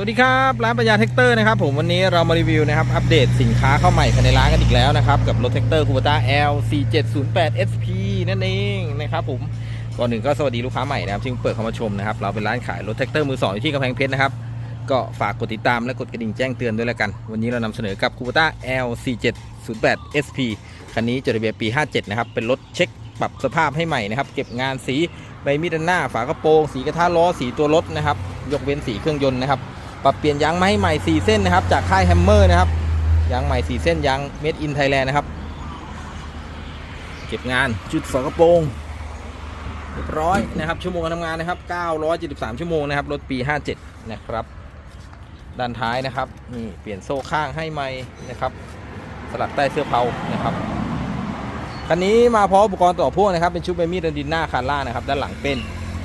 สวัสดีครับร้านปัญญาเทคเตอร์นะครับผมวันนี้เรามารีวิวนะครับอัปเดตสินค้าเข้าใหม่ภายในร้านกันอีกแล้วนะครับกับรถแท็กเตอร์คูปต้า L 4 7 0 8 SP นั่นเองนะครับผมก่อนหนึ่งก็สวัสดีลูกค้าใหม่นะครับที่เพิ่งเปิดเข้ามาชมนะครับเราเป็นร้านขายรถแท็กเตอร์มือสองอยู่ที่กำแพงเพชรนะครับก็ฝากกดติดตามและกดกระดิ่งแจ้งเตือนด้วยแล้วกัน วันนี้เรานำเสนอกับคูปต้า L 4 7 0 8 SP คันนี้จดทะเบียนปี 57 นะครับเป็นรถเช็คปรับสภาพให้ใหม่นะครับเก็บงานสีใบมีดด้านหน้าฝากระโปรงสีกระทะล้อสีตัวรถนะครับยกเว้นสีเครื่องยนต์นะครับ ปรับเปลี่ยนยางมาให้ใหม่ 4 เส้นนะครับ จากค่ายแฮมเมอร์นะครับยางใหม่ 4 เส้นยางเม็ดอินไทยแลนด์นะครับ เก็บงานจุดฝากระโปรงเรียบร้อยนะครับ ชั่วโมงการทำงานนะครับ 973 ชั่วโมงนะครับ รถปี 57 นะครับ ด้านท้ายนะครับนี่เปลี่ยนโซ่ข้างให้ใหม่นะครับ สลักใต้เสื้อเผานะครับคันนี้มาพร้อมอุปกรณ์ต่อพ่วงนะครับ เป็นชุดเบมีดดินหน้าคานล่านะครับ ด้านหลังเป็น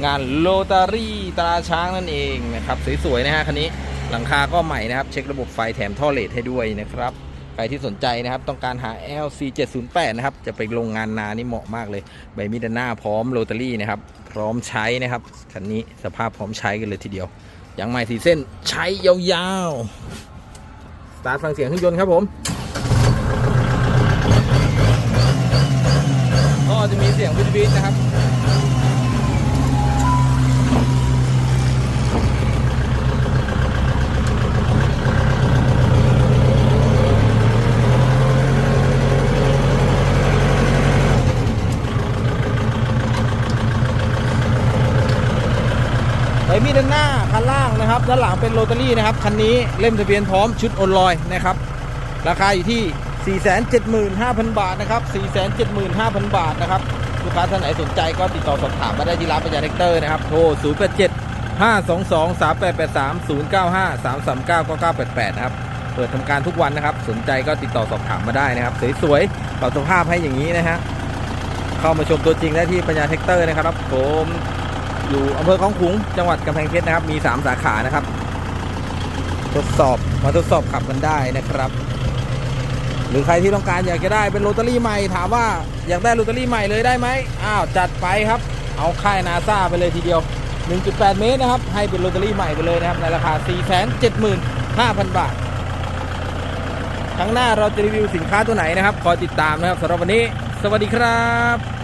งานโลตารี่ตราช้างนั่นเองนะครับสวยๆนะฮะคันนี้หลังคาก็ใหม่นะครับ เช็คระบบไฟแถมท่อเลดให้ด้วยนะครับใครที่สนใจนะครับ ต้องการหา LC 708นะครับ จะไปลงงานนานี่เหมาะมากเลย ใบมีดด้าหน้าพร้อมโรตารี่นะครับ พร้อมใช้นะครับ คันนี้สภาพพร้อมใช้กันเลยทีเดียวยังใหม่สีเส้นใช้ยาวๆ สตาร์ทฟังเสียงเครื่องยนต์ครับผมก็จะมีเสียงวิทวิทนะครับ มีด้านหน้าคันล่างนะครับ ด้านหลังเป็นโรตารี่นะครับ คันนี้เล่มทะเบียนพร้อมชุดโอนลอยนะครับ ราคาอยู่ที่ 475,000 บาทนะครับ 475,000 บาทนะครับ ลูกค้าท่านไหนสนใจก็ติดต่อสอบถามมาได้ที่ร้านปัญญาเทคเตอร์นะครับ โทร 087 522 3883 095 339 9988 นะครับ เปิดทำการทุกวันนะครับ สนใจก็ติดต่อสอบถามมาได้นะครับ สวยๆปรับสภาพให้อย่างนี้นะฮะ เข้ามาชมตัวจริงได้ที่ปัญญาเทคเตอร์นะครับผม อยู่อำเภอคลองขุงจังหวัดกำแพงเพชรนะครับ มี 3 สาขานะครับ ทดสอบมาทดสอบขับกันได้นะครับ หรือใครที่ต้องการอยากจะได้เป็นโรตารี่ใหม่ถามว่าอยากได้โรตารี่ใหม่เลยได้ไหมอ้าวจัดไปครับ เอาค่ายนาซาไปเลยทีเดียว 1.8 เมตรนะครับ ให้เป็นโรตารี่ใหม่ไปเลยนะครับ ในราคา 475,000 บาทครั้งหน้าเราจะรีวิวสินค้าตัวไหนนะครับ คอยติดตามนะครับสำหรับวันนี้ สวัสดีครับ